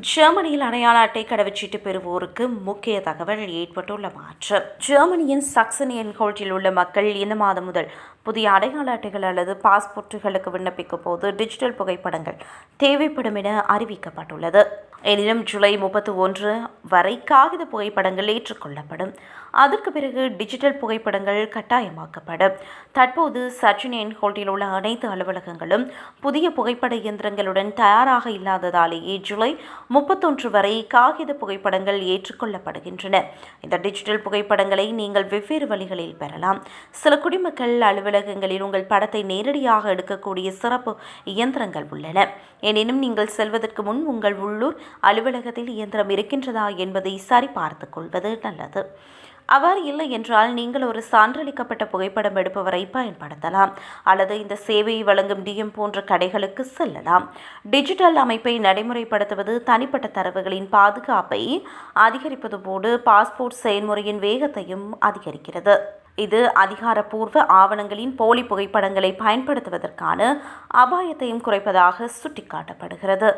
ஜெர்மனியில் அடையாள அட்டை கடவுச்சீட்டு பெறுவோருக்கு முக்கிய தகவல் ஏற்பட்டுள்ள மாற்றம். ஜெர்மனியின் சக்சன் ஹோல்ட்டில் உள்ள மக்கள் இந்த மாதம் முதல் புதிய அடையாள அட்டைகள் அல்லது பாஸ்போர்ட்டுகளுக்கு விண்ணப்பிக்கும் போது டிஜிட்டல் புகைப்படங்கள் தேவைப்படும் என அறிவிக்கப்பட்டுள்ளது. எனினும் ஜூலை முப்பத்தி ஒன்று வரை காகித புகைப்படங்கள் ஏற்றுக்கொள்ளப்படும். அதற்கு பிறகு டிஜிட்டல் புகைப்படங்கள் கட்டாயமாக்கப்படும். தற்போது சச்சின் ஹோல்ட்டில் உள்ள அனைத்து அலுவலகங்களும் புதிய புகைப்பட இயந்திரங்களுடன் தயாராக இல்லாததாலேயே ஜூலை முப்பத்தொன்று வரை காகித புகைப்படங்கள் ஏற்றுக்கொள்ளப்படுகின்றன. இந்த டிஜிட்டல் புகைப்படங்களை நீங்கள் வெவ்வேறு வழிகளில் பெறலாம். சில குடிமக்கள் அலுவலகங்களில் உங்கள் படத்தை நேரடியாக எடுக்கக்கூடிய சிறப்பு இயந்திரங்கள் உள்ளன. எனினும் நீங்கள் செல்வதற்கு முன் உங்கள் உள்ளூர் அலுவலகத்தில் இயந்திரம் இருக்கின்றதா என்பதை சரிபார்த்து கொள்வது நல்லது. அவ்வாறு இல்லை என்றால் நீங்கள் ஒரு சான்றளிக்கப்பட்ட புகைப்படம் எடுப்பவரை பயன்படுத்தலாம். அல்லது இந்த சேவையை வழங்கும் டிஎம் போன்ற கடைகளுக்கு செல்லலாம். டிஜிட்டல் அமைப்பை நடைமுறைப்படுத்துவது தனிப்பட்ட தரவுகளின் பாதுகாப்பை அதிகரிப்பதுபோடு பாஸ்போர்ட் செயல்முறையின் வேகத்தையும் அதிகரிக்கிறது. இது அதிகாரப்பூர்வ ஆவணங்களின் போலி புகைப்படங்களை பயன்படுத்துவதற்கான அபாயத்தையும் குறைப்பதாக சுட்டிக்காட்டப்படுகிறது.